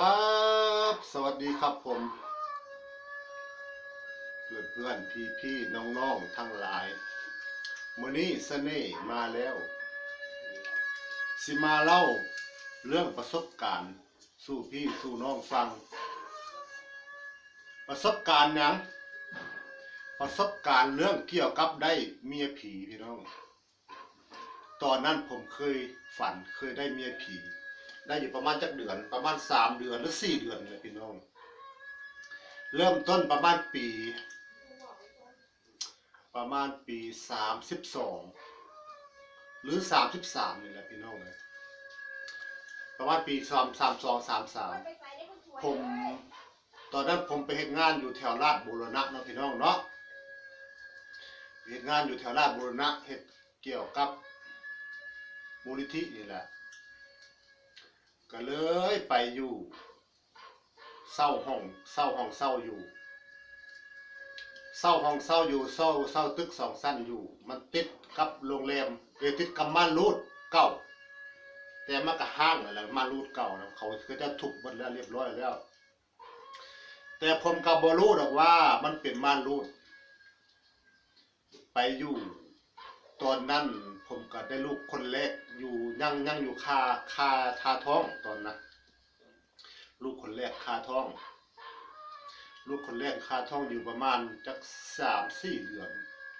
ครับ สวัสดีครับผม เพื่อนเพื่อนพี่พี่น้องน้องทั้งหลายมื้อนี้เสน่ห์มาแล้ว สิมาเล่าเรื่องประสบการณ์ สู่พี่สู่น้องฟัง ประสบการณ์หยังประสบการณ์เรื่องเกี่ยวกับได้เมียผีพี่น้อง ตอนนั้นผมเคยฝันเคยได้เมียผี ได้อยู่ประมาณจักเดือนประมาณสามเดือนหรือสี่เดือนเลยพี่น้อง เริ่มต้นประมาณปี ประมาณปีสามสิบสองหรือสามสิบสามนี่แหละพี่น้องเลยประมาณปีสามสามสองสามสามผมตอนนั้นผมไปเฮ็ดงานอยู่แถวลาดบูรณะเนาะพี่น้องเนาะเฮ็ดงานอยู่แถวลาดบูรณะเฮ็ดเกี่ยวกับมูลนิธินี่แหละ ก็เลยไปอยู่เศร้าห้องเศร้าห้องเศร้าอยู่เศร้าห้องเศร้าอยู่เศร้าเศร้าตึกสองสั้นอยู่ มันติดกับโรงแรมเอยติดกับม่านรูดเก่า แต่มันก็ห้างนั่นแหละม่านรูดเก่านะเขาก็จะถูกหมดแล้วเรียบร้อยแล้ว แต่ผมกับบรู้หรอกว่ามันเป็นม่านรูด ไปอยู่ตอนนั้น ก็ได้ลูกคนแรกอยู่ยังยังอยู่คาคาคาท้องตอนนั้นลูกคนแรกคาท้อง ลูกคนแรกคาท้องอยู่ประมาณจักสามสี่เดือน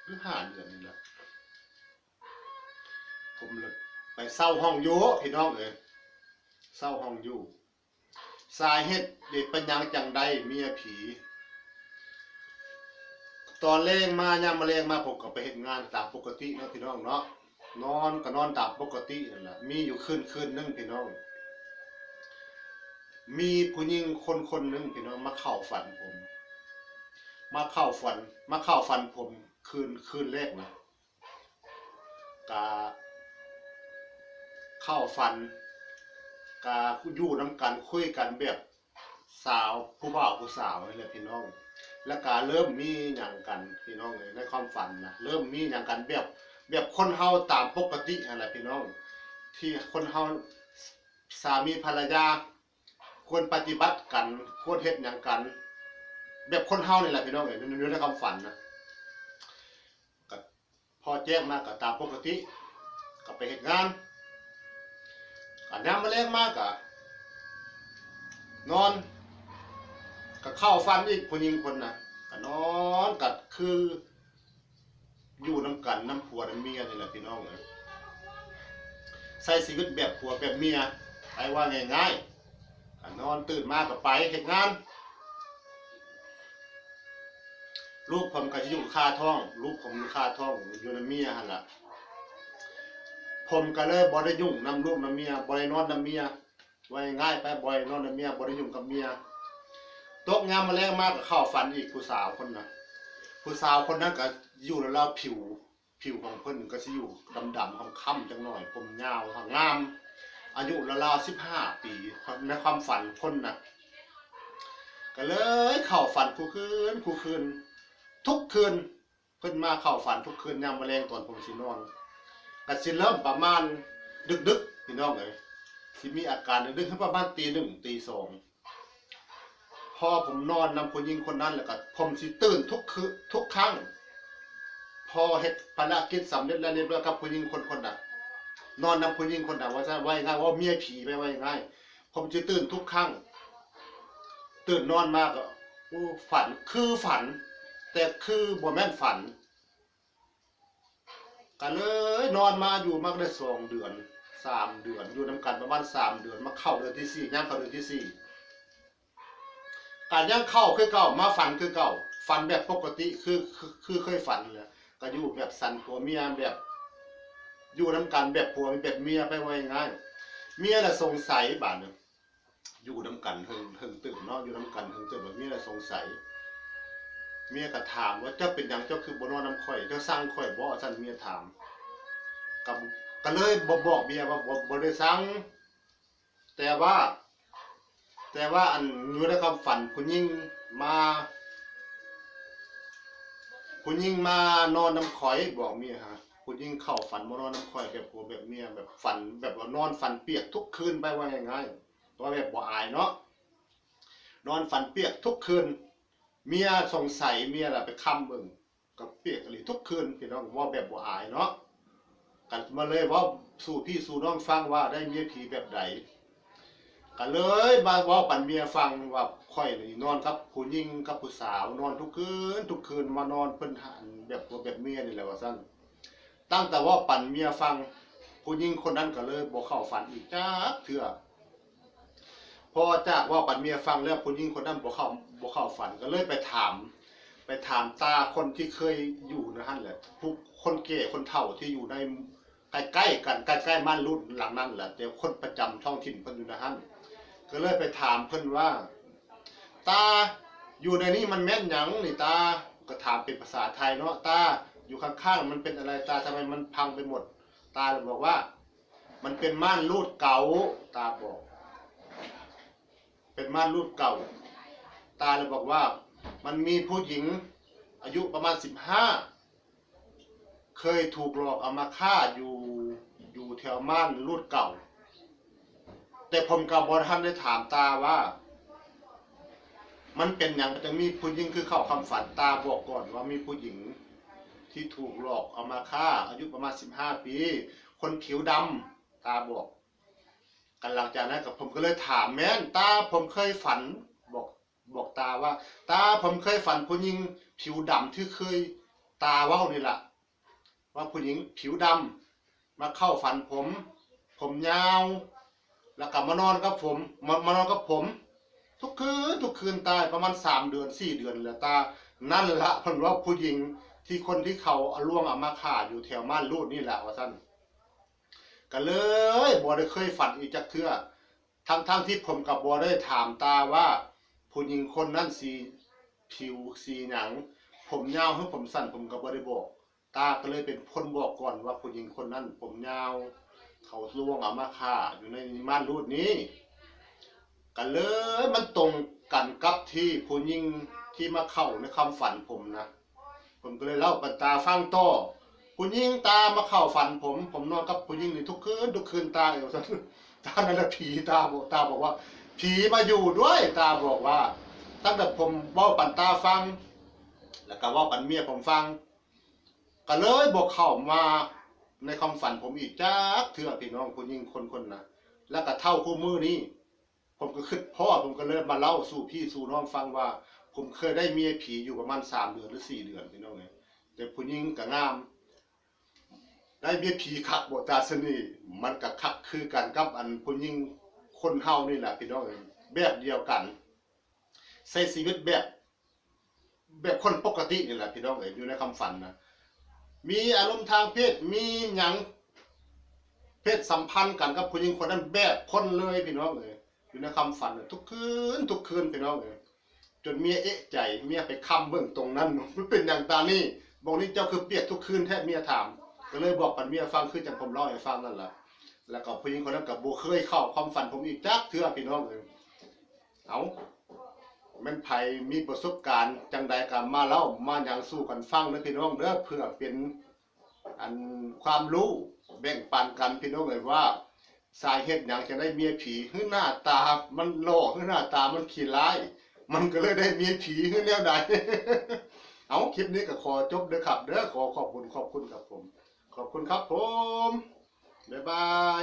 หรือห้าเดือนนี่แหละผมเลยไปเศร้าห้องอยู่พี่น้องเอ้ยเศร้าห้องอยู่สาเหตุเด็กปัญญังจังใดเมียผี ตอนแรกมายามมาแรงมาผมก็ไปเฮ็ดงานตามปกติเนาะพี่น้องเนาะ นอนก็นอนตามปกตินั่นแหละมีอยู่คืนคืนนึงพี่น้อง มีผู้หญิงคนคนหนึงพี่น้องมาเข้าฝันผม มาเข้าฝัน มาเข้าฝันผมคืนคืนแรกนะกาเข้าฝันกาอยู่น้ำกันคุยกันแบบสาวผู้บ่าวผู้สาวนี่แหละพี่น้อง แล้วก็เริ่มมีหยังกันพี่น้องเลยในความฝันนะเริ่มมีหยังกันแบบ แบบคนเฮาตามปกติอะไรพี่น้อง ที่คนเฮาสามีภรรยา ควรปฏิบัติกัน ควรเฮ็ดหยังกัน แบบคนเฮานี่แหละพี่น้องเอ้ยอยู่ในความฝันนะก็พอแจ้งมาก็ตามปกติก็ไปเฮ็ดงานก็ยามมาแรงมากก็นอนก็เข้าฟันอีกผู้หญิงคนน่ะก็นอนกัดคือ อยู่น้ำกันน้ำผัวน้ำเมียนี่แหละพี่น้องเอ้ยใช้ชีวิตแบบผัวแบบเมียไปว่าง่ายๆนอนตื่นมากก็ไปเฮ็ดงาน ลูกผมก็จะอยู่คาท้อง ลูกผมอยู่คาท้องอยู่น้ำเมียหันล่ะผมก็เลยบ่ได้ยุ่งนำลูกน้ำเมียบ่ได้นอนน้ำเมียว่าง่ายไปบ่ได้นอนน้ำเมียบ่ได้ยุ่งกับเมียตกยามมาแรงมากก็เข้าฝันอีกผู้สาวคนนะ ผู้สาวคนนั้นก็อยู่แล้วเราผิวผิวของเพิ่นก็สิอยู่ดำๆค่ำๆจังหน่อย ผมยาวหางงาม อายุราวๆสิบห้าปีในความฝันคนน่ะก็เลยเข้าฝันคู่คืนคู่คืน ทุกคืนเพิ่นมาเข้าฝันทุกคืนยามมาแรงตอนผมสินอนก็สิเริ่มประมาณดึกๆพี่น้องเอ้ยสิมีอาการดึกๆให้ประมาณตีหนึ่งตีสอง พอผมนอนนำผู้หญิงคนนั้นแล้วก็ผมสิตื่นทุกคืนทุกครั้ง พอเฮ็ดภารกิจสำเร็จแล้วเรียบร้อยกับผู้หญิงคนคนนั้นนอนนำผู้หญิงคนนั้นว่าจะว่าง่ายว่าเมียผีไปว่าง่ายผมจะตื่นทุกครั้ง ตื่นนอนมากก็อู้ฝันคือฝัน แต่คือบ่แม่นฝันก็เลยนอนมาอยู่มากได้สองเดือนสามเดือนอยู่นํกันประมาณสามเดือนมาเข้าเดือนที่สี่ย่างเข้าเดือนที่สี่ การย่างเข้าคือเก่ามาฝันคือเก่าฝันแบบปกติคือคือคือเคยฝันเลยก็อยู่แบบสันผัวเมียแบบ อยู่น้ำกันแบบผัวแบบเมียไปไว้ง่ายเมียน่ะสงสัยบาดนึงอยู่น้ำกันเฮิงเฮิงตื่นเนาะอยู่น้ำกันเฮิงตื่นแบบเมียน่ะสงสัย เมียก็ถามว่าเจ้าเป็นยังเจ้าคือบนอนน้ำข่อยเจ้าสั่งข่อยบ่สันเมียถามกับก็เลยบ่บอกเมียว่าบ่ได้สั่งแต่ว่า แต่ว่าอันอยู่ในความฝันผู้หญิงมาผู้หญิงมานอนน้ำข่อยบอกเมียฮะผู้หญิงเข้าฝันมานอนน้ำข่อยแบบผัวแบบเมียแบบฝันแบบว่านอนฝันเปียกทุกคืนไปว่าง่ายๆตัวแบบบ่อายเนาะนอนฝันเปียกทุกคืน เมียสงสัยเมียล่ะไปค้ำเบิ่งกับเปียกอะไรทุกคืนพี่น้องว่าแบบบ่อายเนาะกันมาเลยว่าสู่พี่สู่น้องฟังว่าได้เมียผีแบบใด ก็เลยมาเว่าปันเมียฟังว่าค่อยนี่นอนกับผู้หญิงกับผู้สาวนอนทุกคืน ทุกคืนมานอนเพิ่นหันแบบบ่แบบเมียนี่แหละว่าซั่นตั้งแต่ว่าปันเมียฟัง ผู้หญิงคนนั้นก็เลยบ่เข้าฝันอีกจักเทื่อพอจากว่าปันเมียฟังแล้วผู้หญิงคนนั้นบ่เข้าบ่เข้าฝันก็เลยไปถาม ไปถามตาคนที่เคยอยู่นะฮั่นแหละผู้คนแก่คนเฒ่าที่อยู่ในใกล้ๆกันใกล้ๆบ้านรุ่นหลังนั้นแหละแต่คนประจำท้องถิ่นเพิ่นอยู่นะฮั่น ก็เลยไปถามเพิ่นว่า ตาอยู่ในนี้มันแม่นหยังนี่ตาก็ถามเป็นภาษาไทยเนาะตาอยู่ข้างๆมันเป็นอะไรตาทำไมมันพังไปหมด ตาเลยบอกว่า มันเป็นม่านรูดเก่าตาบอก เป็นม่านรูดเก่า ตาเลยบอกว่า มันมีผู้หญิงอายุประมาณสิบห้าเคยถูกหลอกเอามาฆ่าอยู่อยู่แถวม่านรูดเก่า แต่ผมกับบอท่านได้ถามตาว่า มันเป็นอย่างจะมีผู้หญิงคือเข้าคำฝันตาบอกก่อนว่ามีผู้หญิงที่ถูกหลอกเอามาฆ่า อายุประมาณสิบห้าปี คนผิวดำตาบอกกันหลังจากนั้นกับผมก็เลยถามแม่นตาผมเคยฝันบอกบอกตาว่า ตาผมเคยฝันผู้หญิงผิวดำที่เคยตาว่านี่แหละว่าผู้หญิงผิวดำมาเข้าฝันผม ผมยาว แล้วกลับมานอนกับผมมามานอนกับผม ทุกคืนทุกคืนตายประมาณสามเดือนสี่เดือนแล้วตา นั่นละเพิ่นว่าผู้หญิงที่คนที่เขาเอาล่วงเอามาฆ่าอยู่แถวม่านรูดนี่แหละว่าซั่นก็เลยบ่ได้เคยฝันอีกจักเทื่อทั้งทั้งที่ผมกับบ่ได้ถามตาว่าผู้หญิงคนนั้นสีผิวสีหยัง ผมยาวหรือผมสั้นผมก็บ่ได้บอก ตาก็เลยเป็นคนบอกก่อนว่าผู้หญิงคนนั้นผมยาว เขาล่วงเอามาฆ่าอยู่ในม่านรูดนี้ก็เลยมันตรงกันกับที่ผู้หญิงที่มาเข้าในคำฝันผมนะผมก็เลยเล่าปันตาฟังต่อผู้หญิงตามาเข้าฝันผม ผมนอนกับผู้หญิงนี่ทุกคืนทุกคืนตาเอวซะตานั่นละผีตาบอกตาบอกว่า ผีมาอยู่ด้วยตาบอกว่า ตั้งแต่ผมเว้าปันตาฟัง แล้วก็ว้าปันเมียผมฟัง ก็เลยบอกเข้ามา ในความฝันผมอีกจักเถื่อพี่น้องผู้หญิงคนคนน่ะแล้วก็เท่าคู่มือนี้ผมก็คิดพ่อผมก็เลยมาเล่าสู่พี่สู่น้องฟังว่า ผมเคยได้เมียผีอยู่ประมาณสามเดือนหรือสี่เดือนพี่น้องไงแต่ผู้หญิงก็งาม ได้เมียผีคักบ่ตาสนีมันก็คักคือกันกับอันผู้หญิงคนเฮานี่แหละพี่น้องเอ้ยแบบเดียวกันใช้ชีวิตแบบ แบบคนปกตินี่แหละพี่น้องเอ้ยอยู่ในคำฝันนะ มีอารมณ์ทางเพศมีหยังเพศสัมพันธ์กันกับผู้หญิงคนนั้นแบบคนเลยพี่น้องเอ้ยอยู่ในคำฝันทุกคืนทุกคืนพี่น้องเอ้ยจนเมียเอะใจเมียไปคำเบิ่งตรงนั้นมันเป็นอย่างตานี่บอกนี่เจ้าคือเปียกทุกคืนแท้เมียถาม ก็เลยบอกปันเมียฟังคือจังผมเล่าให้ฟังนั่นแหละแล้วก็ผู้หญิงคนนั้นกับโบเคยเข้าความฝันผมอีกจักเทื่อพี่น้องเอ้ยเอา ม่นไผมีประสบการณ์จังใดก็มาเล่ามาหยังสู้กันฟังนะพี่น้องเด้อเพื่อเป็นอันความรู้แบ่งปันกันพี่น้องเอ้ยว่า สาเหตุหยังจะได้เมียผีคือหน้าตา มันหล่อคือหน้าตามันขี้ร้าย มันก็เลยได้เมียผีคือแนวใดเอาคลิปนี้ก็ขอจบเด้อครับเด้อขอขอบคุณขอบคุณครับผม ขอบคุณครับผมบ๊ายบาย